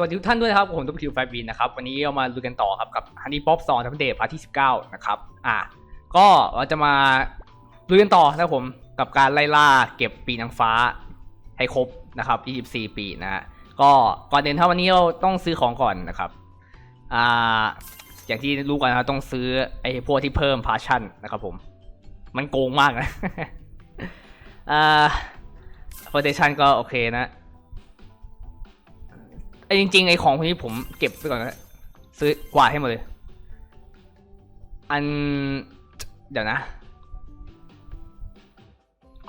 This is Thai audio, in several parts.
วัสดีทุกท่านด้วยครับผมตุ๊กทิวไฟบีนนะครับวันนี้เรามาดูกันต่อครับกับ Honey Pop Song ทัพเดทพาร์ทที่ 19 นะครับอะก็เราจะมาดูกันต่อนะครับผมกับการไล่ล่าเก็บปีนางฟ้าให้ครบนะครับ 24 ปีนะฮะก็ก่อนเดินถ้าวันนี้เราต้องซื้อของก่อนนะครับอ่าอย่างที่รู้กันนะครับต้องซื้อไอ้พวกที่เพิ่มพาชั่นนะครับผมมันโกงมากนะอ่า p อ r t a t i o n ก็โอเคนะ ไอ้จริงๆไอ้ของพวกนี้ผมเก็บไปก่อนนะซื้อกวาดให้หมดเลย อันเดี๋ยวนะ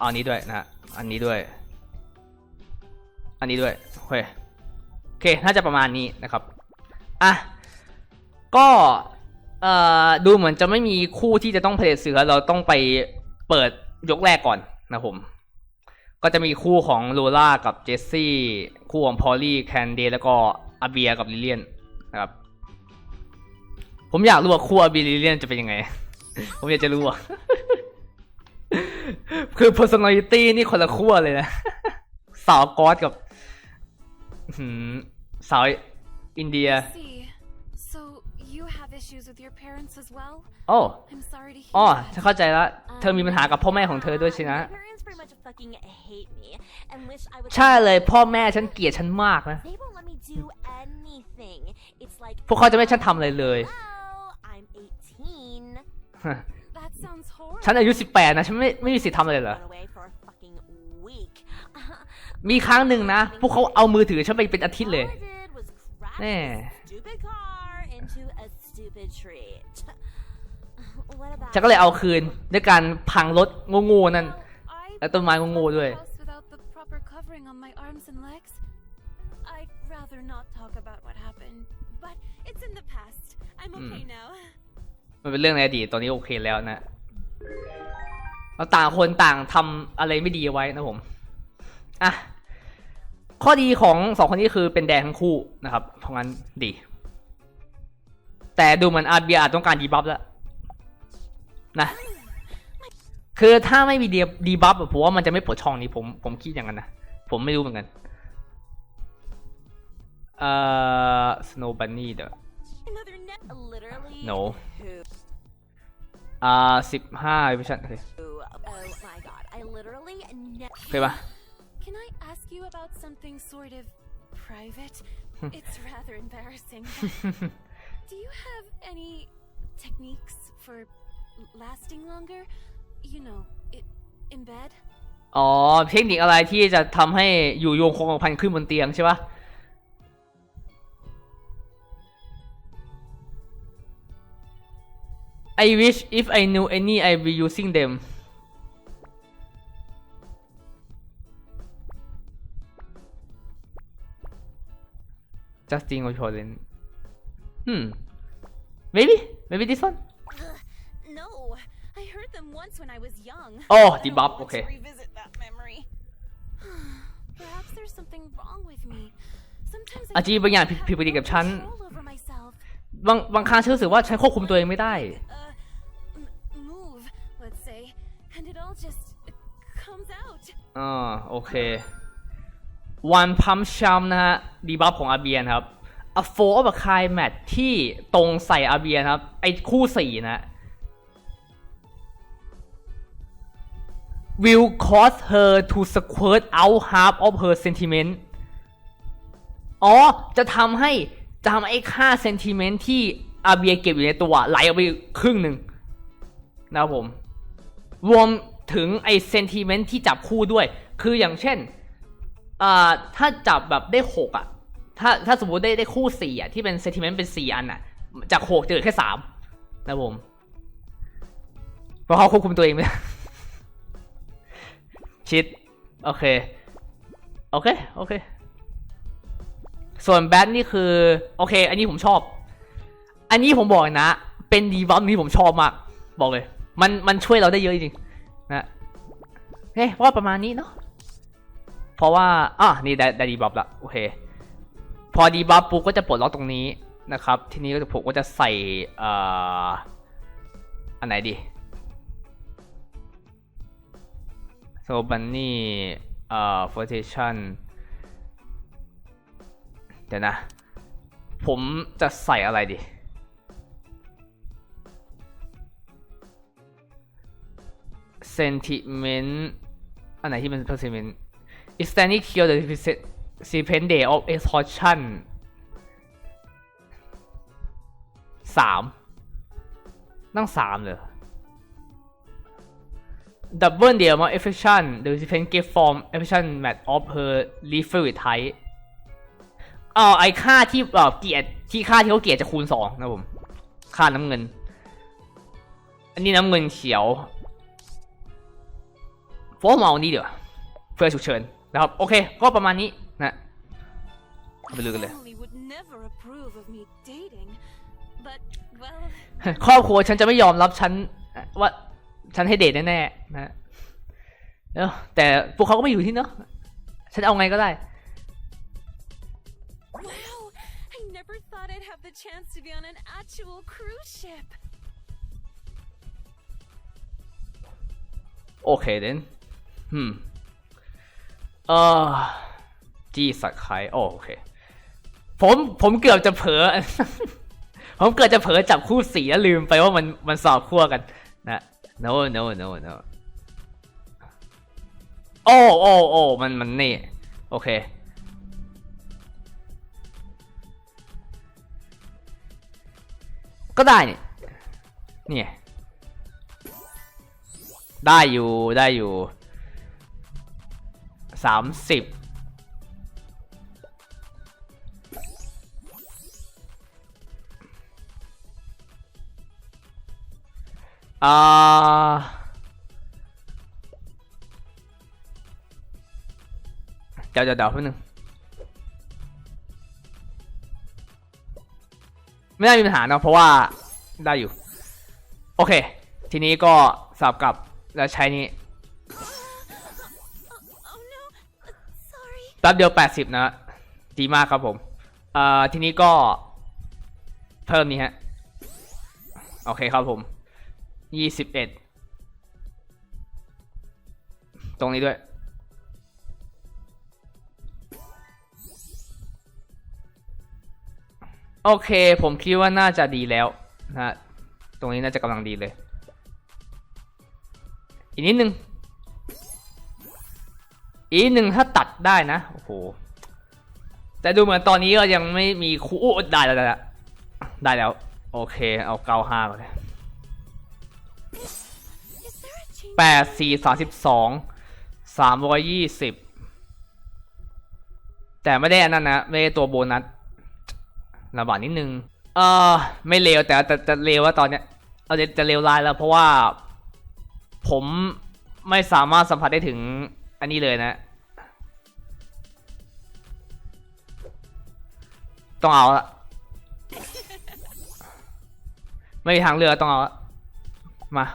อันนี้ด้วยนะอันนี้ด้วย อันนี้ด้วยโอเคโอเคน่าจะประมาณนี้นะครับอะก็เอ่อดูเหมือนจะไม่มีคู่ที่จะต้องเผลิตเสือเราต้องไปเปิดยกแรกก่อนนะผม ก็จะมีคู่ของโลล่ากับเจสซี่ คู่ของพอลลี่แคนเดแล้วก็อาเบียกับลิเลียนนะครับ ผมอยากรู้ว่าคู่อาเบียลิเลียนจะเป็นยังไง ผมอยากจะรู้อะคือ personality นี่คนละขั้วเลยนะ สาวกอสกับสาวอินเดีย you have issues with your parents as well? โอ้ I'm sorry to hear. อ๋อ that. ฉันเข้าใจแล้ว เธอมีปัญหากับพ่อแม่ของเธอด้วยสินะ My parents pretty much fucking hate me and wish I was ใช่เลยพ่อแม่ฉันเกลียดฉันมากนะ They won't let me do anything. It's like พวกเขาจะไม่ให้ฉันทำอะไรเลย Hello, I'm 18. That sounds horrible. ฉันอายุ 18 นะฉันไม่ไม่มีสิทธิ์ทำอะไรเลยเหรอ Run away for a fucking week. มีครั้งหนึ่งนะ พวกเขาเอามือถือฉันไปเป็นอาทิตย์เลย All I did was crash Yeah. this stupid car ฉันก็เลยเอาคืนด้วยการพังรถโง่ๆนั่น Well, I และต้นไม้โง่ๆด้วย left the house without the proper covering on my arms and legs. I'd rather not talk about what happened, but it's in the past. I'm okay now. มันเป็นเรื่องในอดีต ตอนนี้โอเคแล้วนะเราต่างคนต่างทำอะไรไม่ดีเอาไว้นะผม อะ ข้อดีของสองคนนี้คือเป็นแดงทั้งคู่นะครับ เพราะงั้นดี แต่ดูเหมือนอาร์เบียอาจต้องการดีบัฟแล้วนะ คือถ้าไม่มีดีดีบัฟอะผมว่ามันจะไม่ปลดช่องนี้ผมผมคิดอย่างนั้นนะ ผมไม่รู้เหมือนกัน เอ่อ Snow Bunny เดี๋ยว another net? Literally. No. Who? อ่าสิบห้าวิชั่นโอเค Oh my god. I literally ne- โอเคปะ Can I ask you about something sort of private? it's rather embarrassing. Do you have any techniques for lasting longer? You know, in bed? อ๋อ เทคนิคอะไรที่จะทำให้อยู่โยงคงกระพันขึ้นบนเตียงใช่ปะ I wish if I knew any I be using them Justin or Jordan Hmm Maybe Maybe this one Ugh, no, I heard them once when I was young. Oh, I don't debop, want okay. To revisit that memory. Perhaps there's something wrong with me. Sometimes อาจจะมีบางอย่างผิด have ผิดปกติกับ no ฉัน control over myself. บางบางครั้งฉันรู้สึกว่าฉันควบคุมตัวเองไม่ได้ Uh, m- move, let's say, and it all just uh, comes out. อ่าโอเค One Pump Chum นะฮะดีบัฟของอาเบียนครับ A Four of a Kind Match ที่ตรงใส่อาเบียนครับ ไอ้คู่สี่นะ Will cause her to squirt out half of her sentiment อ๋อ จะทำให้จะทำไอ้ค่า sentiment ที่อาเบียเก็บอยู่ในตัวไหลออกไปครึ่งหนึ่งนะครับผม รวมถึงไอเซนติเมนต์ที่จับคู่ด้วย คืออย่างเช่นอ่าถ้าจับแบบได้หกอะ ถ้าถ้าสมมติได้ได้คู่สี่อะที่เป็นเซติเมนต์เป็นสี่อันอะ จากหกจะเหลือแค่สามนะผมเพราะเขาควบคุมตัวเองไม่ได้ชิด โอเค โอเค โอเค ส่วนแบทนี่คือ โอเค อันนี้ผมชอบ อันนี้ผมบอกนะ เป็นดีบัฟนี้ผมชอบมาก บอกเลย มันมันช่วยเราได้เยอะจริงนะเฮ้ยว่าประมาณนี้เนาะเพราะว่าอะนี่ได้ได้ดีบัฟละโอเค พอดีบัฟปุ๊บก็จะปลดล็อกตรงนี้นะครับ ทีนี้ก็จะผมก็จะใส่ออันไหนดีโซบันนี่เอ่อ f o r t a t i o n เดี๋ยวนะ ผมจะใส่อะไรดี sentiment อันไหนที่เป็น sentiment is standing here the depend day of exhaustion สามนั่งสามเลย double the amount affection the recipient gave from affection match of her referred type อ๋อไอค่าที่เอ่อเกียรติที่ค่าที่เขาเกียดจะคูณสองนะผม ค่าน้ำเงิน อันนี้น้ำเงินเขียวผมเอานี้เดี๋ยวเพื่อฉุกเฉินนะครับ โอเค ก็ประมาณนี้ ไปดูกันเลย Family would never approve of me dating, but well, ครอบครัวฉันจะไม่ยอมรับฉันว่าฉันให้เดทแน่ๆนะเออแต่พวกเขาก็ไม่อยู่ที่เนาะฉันเอาไงก็ได้ wow! I never thought I'd have the chance to be on an actual cruise ship. โอเคเดนฮึมเออจีสักใครโอโอเค ผมผมเกือบจะเผลอ ผมเกือบจะเผลอจับคู่สีแล้วลืมไปว่ามันมันสอบคู่กันนะ no no no no โอ้โอ้โอ้มันมันนี่ โอเค ก็ได้นี่นี่ไงได้อยู่ได้อยู่สามสิบ อ่าเดี๋ยวเดี๋ยวเดี๋ยวแป๊บนึงไม่น่ามีปัญหาเนอะเพราะว่าได้อยู่ โอเค ทีนี้ก็สับกลับแล้วใช้นี้ Oh no! Uh, sorry. แป๊บเดียว 80 นะดีมากครับผมเอ่อทีนี้ก็เพิ่มนี้ฮะ โอเคครับผม 21ตรงนี้ด้วย โอเคผมคิดว่าน่าจะดีแล้วนะตรงนี้น่าจะกำลังดีเลย อีกนิดนึง อีกนิดนึงถ้าตัดได้นะ โอ้โห แต่ดูเหมือนตอนนี้ก็ยังไม่มีคู่ได้แล้วได้แล้วได้แล้วโอเค เอาเก้าห้าก่อนเลย แปดสี่สามสิบสองสามร้อยยี่สิบแต่ไม่ได้อันนั้นนะไม่ได้ตัวโบนัสระบาดนิดนึง เออไม่เลวแต่แต่จะเลวว่าตอนเนี้ยเอาจะจะเลวร้ายแล้วเพราะว่า ผมไม่สามารถสัมผัสได้ถึงอันนี้เลยนะ ต้องเอาละไม่มีทางเลือกต้องเอาละมา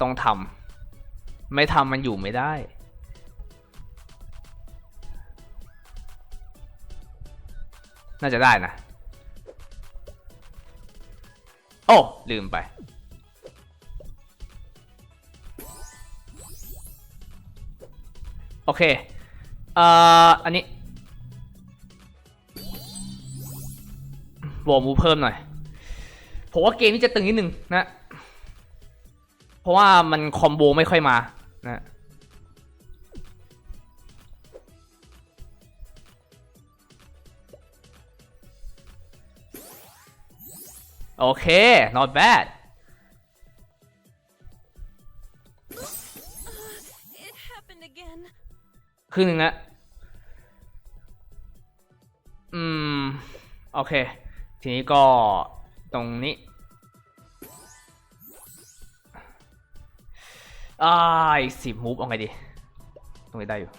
ต้องทำไม่ทำมันอยู่ไม่ได้ น่าจะได้นะ โอ้ ลืมไป โอเค เอ่อ อันนี้วอมูเพิ่มหน่อยผมว่าเกมนี้จะตึงนิดนึงนะ เพราะว่ามันคอมโบไม่ค่อยมานะโอเค not bad It happened again. ครึ่งหนึ่งนะอืม โอเค ทีนี้ก็ตรงนี้ อ่าอีกสิบมูฟเอาไงดี ตรงนี้ได้อยู่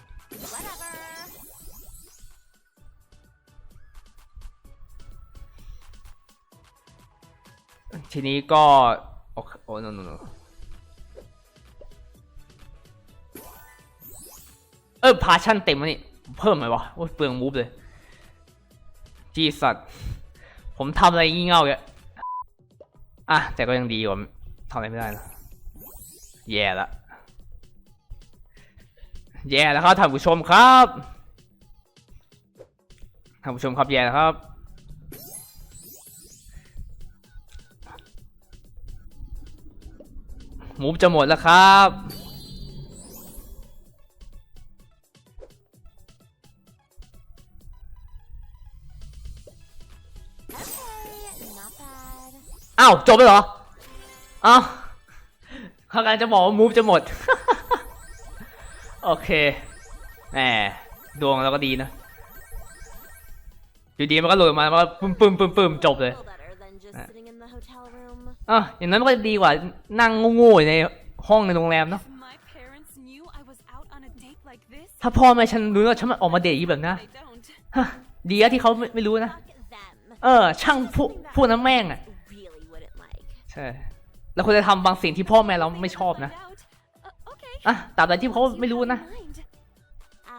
ทีนี้ก็ โอเคโอ้ no no no เออ พาชั่นเต็มแล้วนี่ เพิ่มไหมวะโอ้ยเปลืองมูฟเลย จีสัตว์ ผมทำอะไรงี่เง่าเนี่ยอะ แต่ก็ยังดีกว่าทำอะไรไม่ได้นะ แย่ละแย่แล้วครับท่านผู้ชมครับท่านผู้ชมครับแย่แล้วครับหมูจะหมดแล้วครับ Okay, not bad. อ้าวจบแล้วเหรออ้าว เขากำลังจะบอกว่ามูฟจะหมด โอเคแหมดวงเราก็ดีนะอยู่ดีมันก็หลุดมามันก็ปึ้มปึ้มปึ้มปึ้มจบเลย Feel better than just Uh. sitting in the hotel room. อะอย่างนั้นมันก็ดีกว่านั่งโง่ๆอยู่ในห้องในโรงแรมเนาะ If my parents knew I was out on a date like this, ถ้าพ่อแม่ฉันรู้ว่าฉันออกมาเดทอย่างนี้แบบนะ they don't. ฮะดีอะที่เขาไม่ไม่รู้นะ Fuck them. เออ ช่างพวกพวกนั้นแม่งอะ Really wouldn't like. ใช่ แล้วควรจะทำบางสิ่งที่พ่อแม่เราไม่ชอบนะ Find out. Uh, okay. อะตราบใดที่เขาไม่รู้นะ Mind.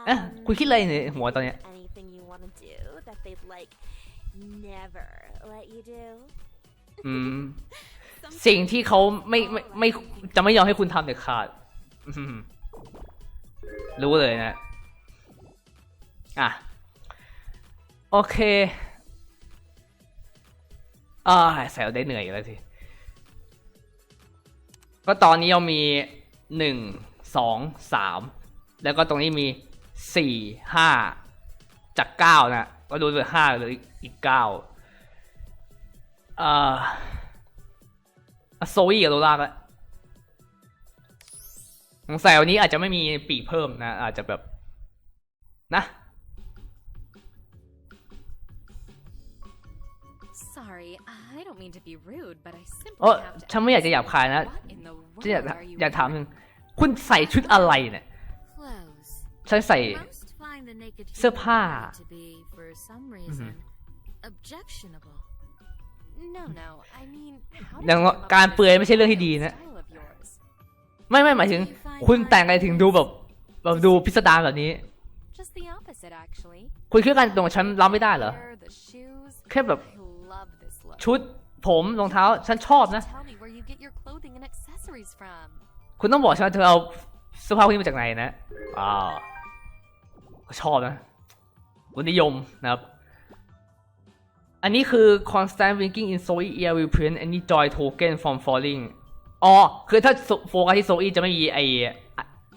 เอ๊ะ Um, คุณคิดอะไรในหัวตอนเนี้ย anything you want to do that they'd like never let you do? อืม Some สิ่งที่เขาไม่ไม่ไม่จะไม่ยอมให้คุณทำเด็ดขาดอืมรู้เลยนะ อะ โอเค อ่าแซวได้เหนื่อยอยู่แล้วสิ ก็ตอนนี้เรามีหนึ่งสองสามแล้วก็ตรงนี้มีสี่ห้าจากเก้านะก็ดูเหลือห้าเหลืออีกเก้าอ่าอะโซอี้กับโลลาก็สงสัยวันนี้อาจจะไม่มีปีกเพิ่มนะ อาจจะแบบนะ Sorry, I don't mean to be rude, but I simply เออ have to ฉันไม่อยากจะหยาบคายนะ What in the ฉันอยาก world are you อยากถามหนึ่ง wearing? คุณใส่ชุดอะไรเนี่ย Clothes. ฉันใส่ Most find the naked เสื้อ human ผ้า body to be, for some reason, objectionable. No, no. I mean, how อย่าง did you come up การ with เปลือย this ไม่ใช่เรื่องที่ดีนะ style of yours? ไม่ไม่หมายถึง คุณแต่งอะไรถึงดูแบบแบบดูพิสดารแบบนี้ Just the opposite, actually. คุณคิดว่าการตรงฉันรับไม่ได้เหรอ Hair, the shoes. แค่แบบ I love this look. ชุดผมรองเท้าฉันชอบนะ Tell me where you get your clothing and accessories from. คุณต้องบอกฉันว่าเธอเอาเสื้อผ้าพวกนี้มาจากไหนนะอ้าวก็ชอบนะรสนิยมนะครับ อันนี้คือ constant winking in Zoe ear will prevent any joy token from falling อ๋อ คือถ้าโฟกัสที่โซอีจะไม่มีไอ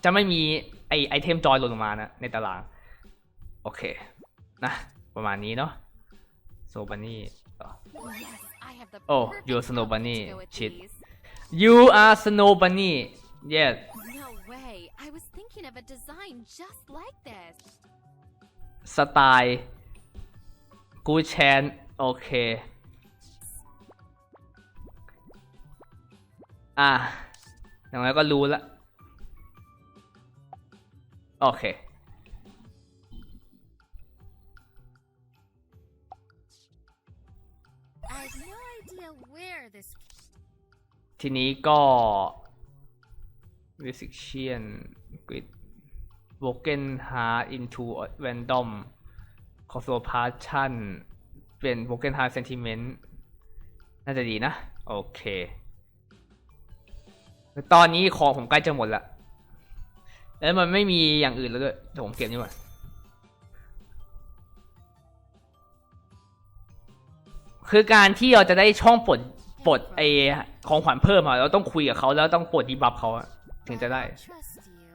จะไม่มีไอไอเทมจอยหล่นลงมานะ ในตาราง โอเค นะ ประมาณนี้เนาะโซบันนี่ Yes, I have the Oh, perfect you're a snow outfit bunny. you are snow bunny yes No way. I was thinking of a design just like this. สไตล์กูแชนโอเค อ่ะ อย่างไรก็รู้ละ โอเค ทีนี้ก็ restriction grid broken heart into random c o s o p a s i o n เป็น broken heart sentiment น่าจะดีนะ โอเค ตอนนี้ของผมใกล้จะหมดละแล้วมันไม่มีอย่างอื่นแล้วด้วยเดี๋ยวผมเก็บนี่ก่อนคือการที่เราจะได้ช่องปลด ปลดไอของขวัญเพิ่มอะเราต้องคุยกับเขาแล้วต้องปลดดีบัฟเขาอะถึงจะได้ I trust you.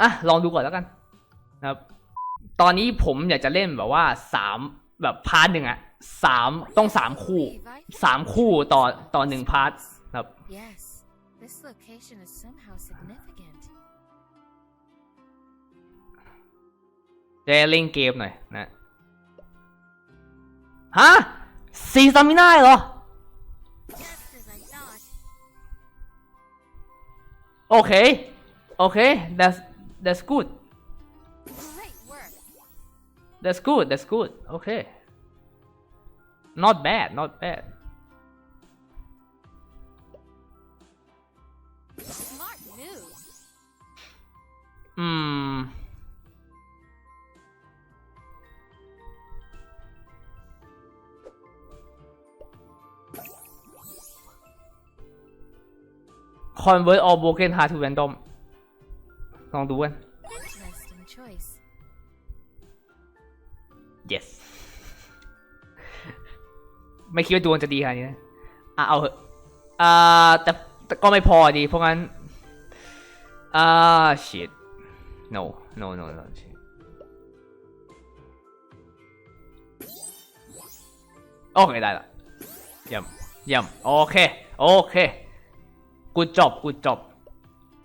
อะลองดูก่อนแล้วกันนะครับ ตอนนี้ผมอยากจะเล่นแบบว่าสามแบบพาร์ทหนึ่งอะสามต้องสามคู่ Believe I can สามคู่ต่อต่อหนึ่งพาร์ทครับ Yes, this location is somehow significant. จะได้เล่นเกมหน่อยนะ ฮะ สี่สามิน่าเหรอ Just as I thought. โอเค โอเค that's that's good Great work. that's good that's good โอเค not bad not bad Smart move. อื convert all broken heart to random ลองดูกัน Interesting choice. yes ไม่คิดว่าดวงจะดีขนาดนี้นะอะเอาเหอะอ่าแต่แต่ก็ไม่พอดี เพราะงั้น อ่า shit no no no no shit โอเคได้ละเยี่ยมเยี่ยมโอเค โอเค good job good job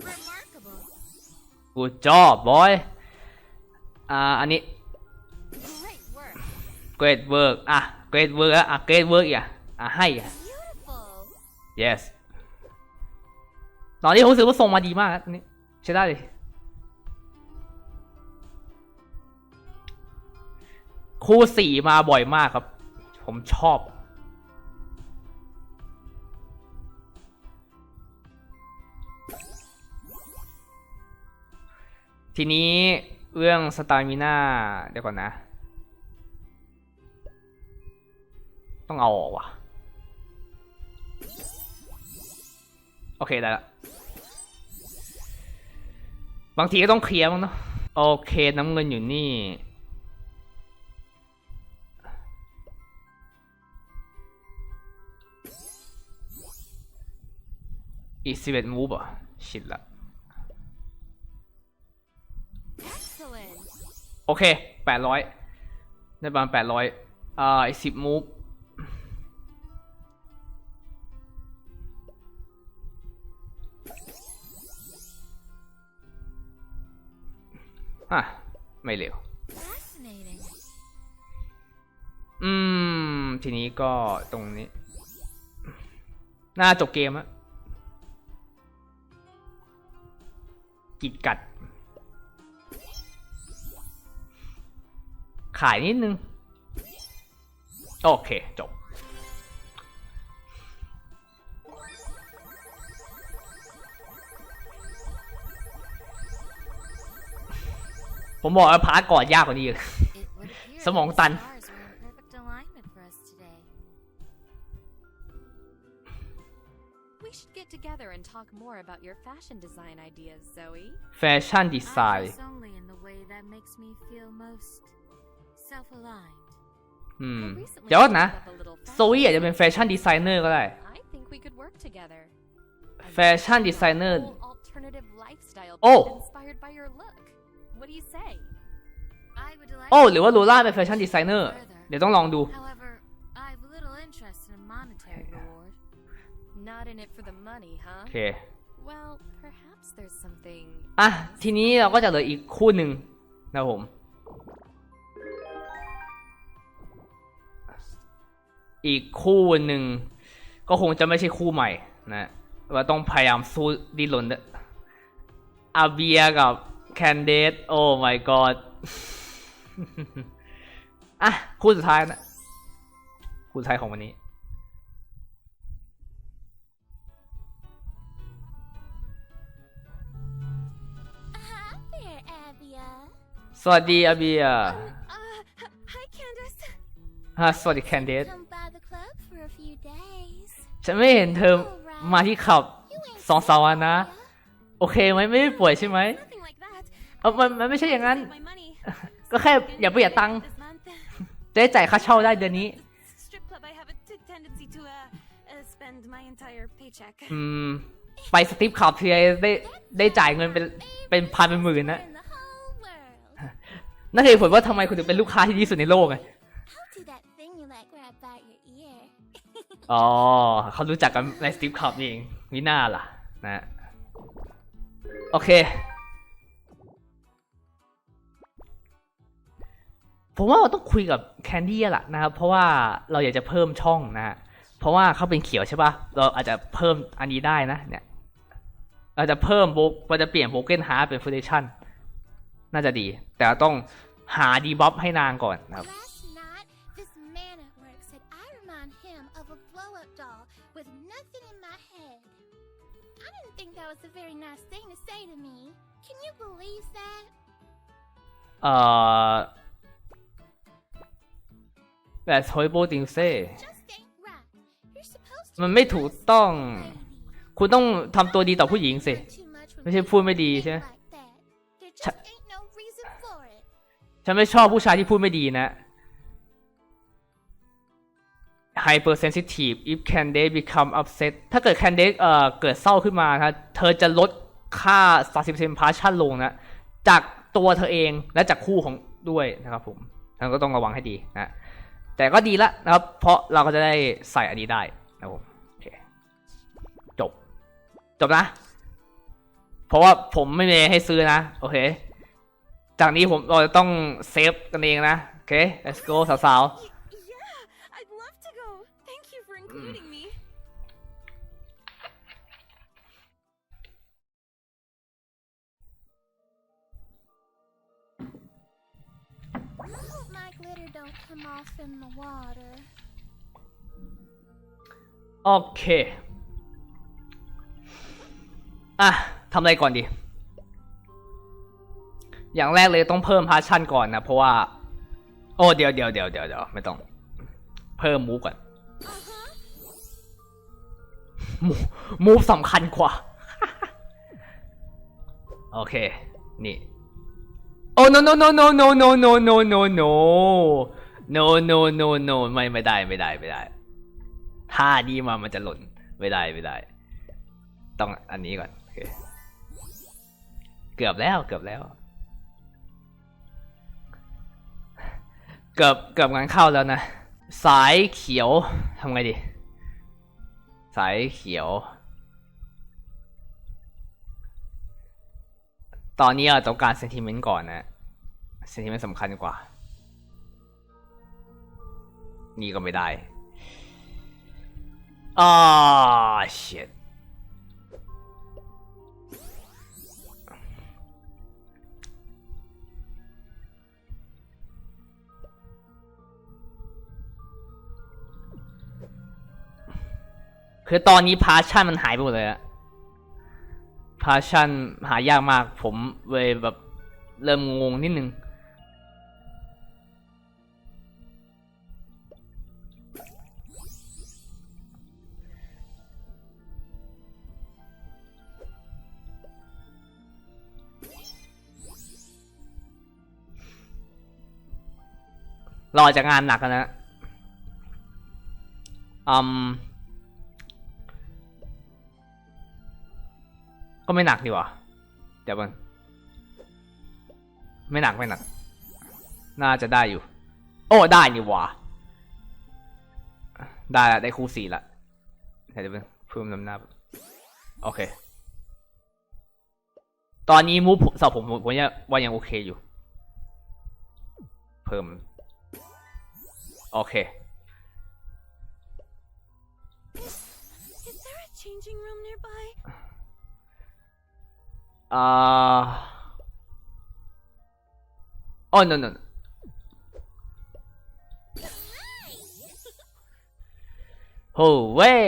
Remarkable. good job boy อ่าอันนี้ Great work. great work อะ great work อะ great work อีกอะอะให้อะ Beautiful. yes ตอนนี้ผมรู้สึกว่าส่งมาดีมากนะตอนนี้ใช้ได้เลยคู่สี่มาบ่อยมากครับ ผมชอบ ทีนี้เรื่องสตามิน่าเดี๋ยวก่อนนะ ต้องเอาออกว่ะ โอเค ได้ละ บางทีก็ต้องเคลียร์มั้งเนาะโอเค น้ำเงินอยู่นี่อีสิบเอ็ดมูฟอะชิดละ โอเคแปดร้อยได้ประมาณแปดร้อยอ่าอีกสิบมูฟอะไม่เร็ว Fascinating. อืม ทีนี้ก็ตรงนี้ น่าจบเกมอะกิดกัด ขายนิดนึง โอเคจบ ผมบอกว่าพาร์ทก่อนยากกว่านี้อีก It would appear สมอง that ตัน the stars were in perfect alignment for us today. We should get together and talk more about your fashion design ideas, Zoe. แฟชั่นดีไซ I น์ อืม I recently เดี๋ยวก่อนนะ picked up a little โซวี่อาจจะเป็นแฟชั่นดีไซเนอร์ก็ได้ I think we could work together. A Fashion designer whole alternative lifestyle Oh. brand inspired by your look. What do you say? I would like โอ้ to หรือว่าลูล่าเป็นแฟชั่นดีไซเนอร์ further. เดี๋ยวต้องลองดู However, I have little interest in a monetary reward. Not in it for the money, โอ huh? เค Well, perhaps there's something. อะ ทีนี้เราก็จะเหลืออีกคู่หนึ่งนะครับผม อีกคู่หนึ่งก็คงจะไม่ใช่คู่ใหม่นะว่าต้องพยายามสู้ดิ้นรนด้วยอาเบียกับแคนเดสโอ้ my god อะ คู่สุดท้ายนะ คู่สุดท้ายของวันนี้ Hi there, Abia. สวัสดีอาเบีย Uh, h- hi, Candace. ฮะสวัสดีแคนเดส ฉันไม่เห็นเธอมาที่ขับสองสามวันนะ โอเคไหมไม่ได้ป่วยใช่ไหม Nothing like that. เออมันมันไม่ใช่อย่างนั้น My money. ก็แค่อย่าประหยัดตังค์ This month. จะได้จ่ายค่าเช่าได้เดือนนี้ Strip club, I have a t- tendency to uh, uh, spend my entire paycheck. อืมไปสติปขับทีไรได้ได้จ่ายเงินเป็นเป็นพันเป็นหมื่นนะ In the whole world. นั่นคือเหตุผลว่าทำไมคุณถึงเป็นลูกค้าที่ดีที่สุดในโลกไง อ๋อเขารู้จักกันในสติปขับเองมิน่าล่ะนะโอเค ผมว่าเราต้องคุยกับแคนดี้แหละนะครับ เพราะว่าเราอยากจะเพิ่มช่องนะฮะเพราะว่าเขาเป็นเขียวใช่ปะเราอาจจะเพิ่มอันนี้ได้นะ เนี่ยเราจะเพิ่มโบกเราจะเปลี่ยนโบเกนฮาร์เป็นฟูเดชั่นน่าจะดี แต่ต้องหาดีบัฟให้นางก่อนนะครับ think that was a very nice thing to say to me. Can you believe that? เอ่อ That's horrible thing to say Just ain't right. You're supposed to มันไม่ถูกต้อง lady. คุณต้องทำตัวดีต่อผู้หญิงสิ Too much when ไม่ใช่พูดไม่ดีใช่ไหม like that. just ain't no reason for it. ฉันไม่ชอบผู้ชายที่พูดไม่ดีนะ hypersensitive if candidate become upset ถ้าเกิด candidate เอ่อเกิดเศร้าขึ้นมานะเธอจะลดค่า 30% partial ลงนะ จากตัวเธอเองและจากคู่ของด้วยนะครับผมท่านก็ต้องระวังให้ดีนะ แต่ก็ดีละนะครับ เพราะเราก็จะได้ใส่อันนี้ได้นะครับผมโอเคจบ จบนะ เพราะว่าผมไม่มีให้ซื้อนะ โอเค จากนี้ผมเราจะต้องเซฟกันเองนะ โอเค let's go สาว Y- including me. I hope my glitter don't come off in the water. ๆโอเคอะทำอะไรก่อนดี อย่างแรกเลยต้องเพิ่มพาชั่นก่อนนะ เพราะว่า โอ้ เดี๋ยวเดี๋ยวเดี๋ยวเดี๋ยวเดี๋ยวไม่ต้อง เพิ่มมูฟก่อน มูมูฟสำคัญกว่า โอเค นี่ โอ้ no no no no no no no no no no no no no no ไม่ไม่ได้ไม่ได้ไม่ได้ท่านี้มามันจะหล่น ไม่ได้ไม่ได้ ต้องอันนี้ก่อนโอเคเกือบแล้วเกือบแล้ว เกือบเกือบงานเข้าแล้วนะ สายเขียวทำไงดี สายเขียว ตอนนี้เราต้องการเซนติเมนต์ก่อนนะเซนติเมนต์สำคัญกว่า นี่ก็ไม่ได้อ่า shit คือตอนนี้พาชั่นมันหายไปหมดเลยอะพาชั่นหายากมาก ผมเลยแบบเริ่มงงนิดนึงรอจากงานหนักอะนะอืม ก็ไม่หนักดีวะเดี๋ยวมันไม่หนักไม่หนัก น่าจะได้อยู่ โอ้ได้นี่วะได้ละได้คู่สี่ละเดี๋ยวมันเพิ่มน้ำหน้า โอเค ตอนนี้มูฟสำหรับผมผมผมว่าว่ายังโอเคอยู่ เพิ่ม โอเค Is there a changing room อ่าโอ้ no no no โอ้เว้ย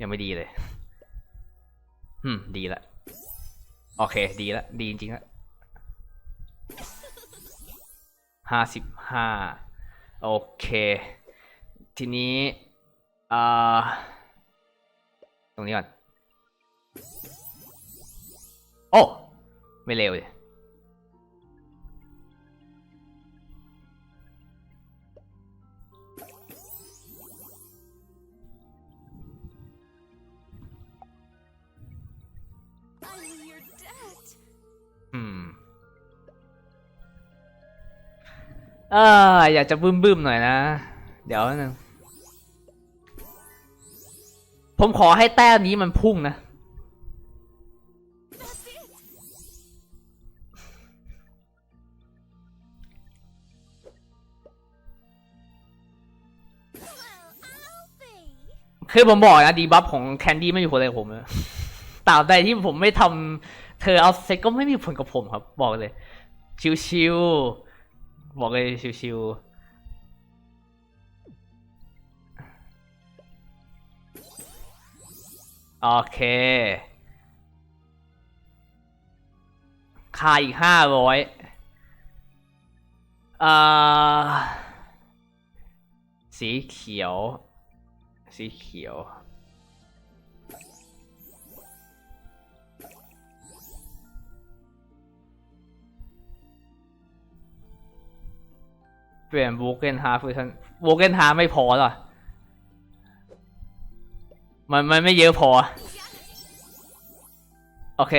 ยังไม่ดีเลยอืมดีละโอเค ดีละดีจริงๆละห้าสิบห้าโอเค ทีนี้อ่าตรงนี้ก่อน โอ้ ไม่เร็วเลย I'm your debt. อืมเอออยากจะบึ้มบึ้มๆหน่อยนะ เดี๋ยวนึงผมขอให้แต้มนี้มันพุ่งนะ คือผมบอกนะดีบัฟของแคนดี้ไม่มีผลอะไรกับผมเลยตราบใดที่ผมไม่ทำเธอเอาเซ็ตก็ไม่มีผลกับผมครับ บอกเลย ชิวๆบอกเลยชิวๆโอเค คาอีกห้าร้อยอ่า สีเขียว สีเขียว เปลี่ยนบูเกนฮาฟูชันบูเกนฮาไม่พอหรอ มันมันไม่เยอะพอ โอเค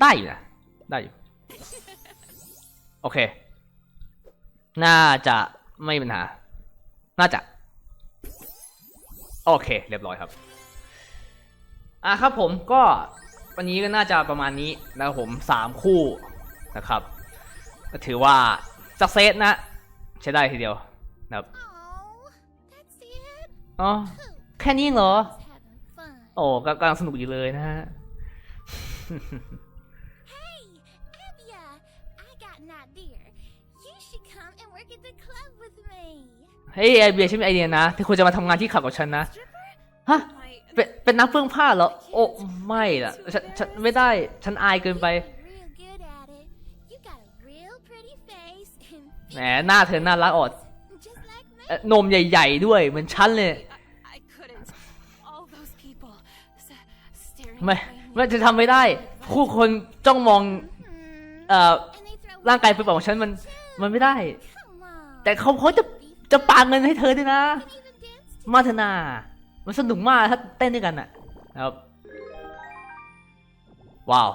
ได้ล่นะได้อยู่ โอเค น่าจะไม่มีปัญหา น่าจะ โอเค เรียบร้อยครับ อะครับผมก็วันนี้ก็น่าจะประมาณนี้นะครับผมสามคู่นะครับ ก็ถือว่าสักเซสนะ ใช้ได้ทีเดียวนะครับอ๋อแค่นี้เหรอ โอ้ก็กำลังสนุกอยู่เลยนะฮะ เฮ้ยไอเบียร์ฉันมีไอเดียนะที่ควรจะมาทำงานที่ขับกับฉันนะฮะเป็นเป็นนักเฟื่องผ้าเหรอ โอ้ไม่ล่ะฉันฉันไม่ได้ฉันอายเกินไปแหมหน้าเธอน่ารักอดนมใหญ่ ๆ ด้วยเหมือนฉันเลยไม่ไม่จะทำไม่ได้ ผู้คนจ้องมองเอ่อร่างกายเปลือยของฉันมันมันไม่ได้ แต่เขาเขาจะ จะปาเงินให้เธอด้วยนะ มาเถอะนามันสนุกมากถ้าเต้นด้วยกันอะนะครับ ว้าว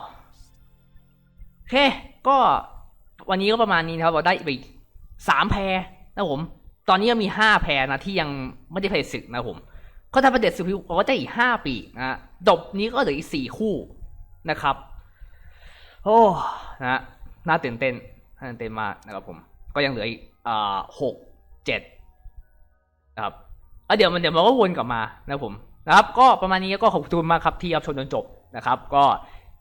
โอเค ก็วันนี้ก็ประมาณนี้นะครับเราได้ไปสามแพรนะผม ตอนนี้ยังมีห้าแพรนะที่ยังไม่ได้ผลิตศึกนะผมก็ถ้าประเด็นศึกเราก็ได้อีกห้าปีนะจบนี้ก็เหลืออีกสี่คู่นะครับ โอ้นะน่าตื่นเต้นน่าตื่นเต้นมากนะครับผม ก็ยังเหลืออีกอ่าหก เจ็ดนะครับอะเดี๋ยวมันเดี๋ยวมันก็วนกลับมานะผมนะครับ ก็ประมาณนี้ก็ขอบคุณมากครับที่รับชมจนจบนะครับ ก็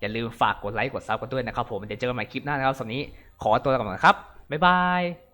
อย่าลืมฝากกดไลค์กดซับกันด้วยนะครับผมเดี๋ยวเจอกันใหม่คลิปหน้านะครับสำหรับนี้ขอตัวลาก่อนครับบ๊ายบาย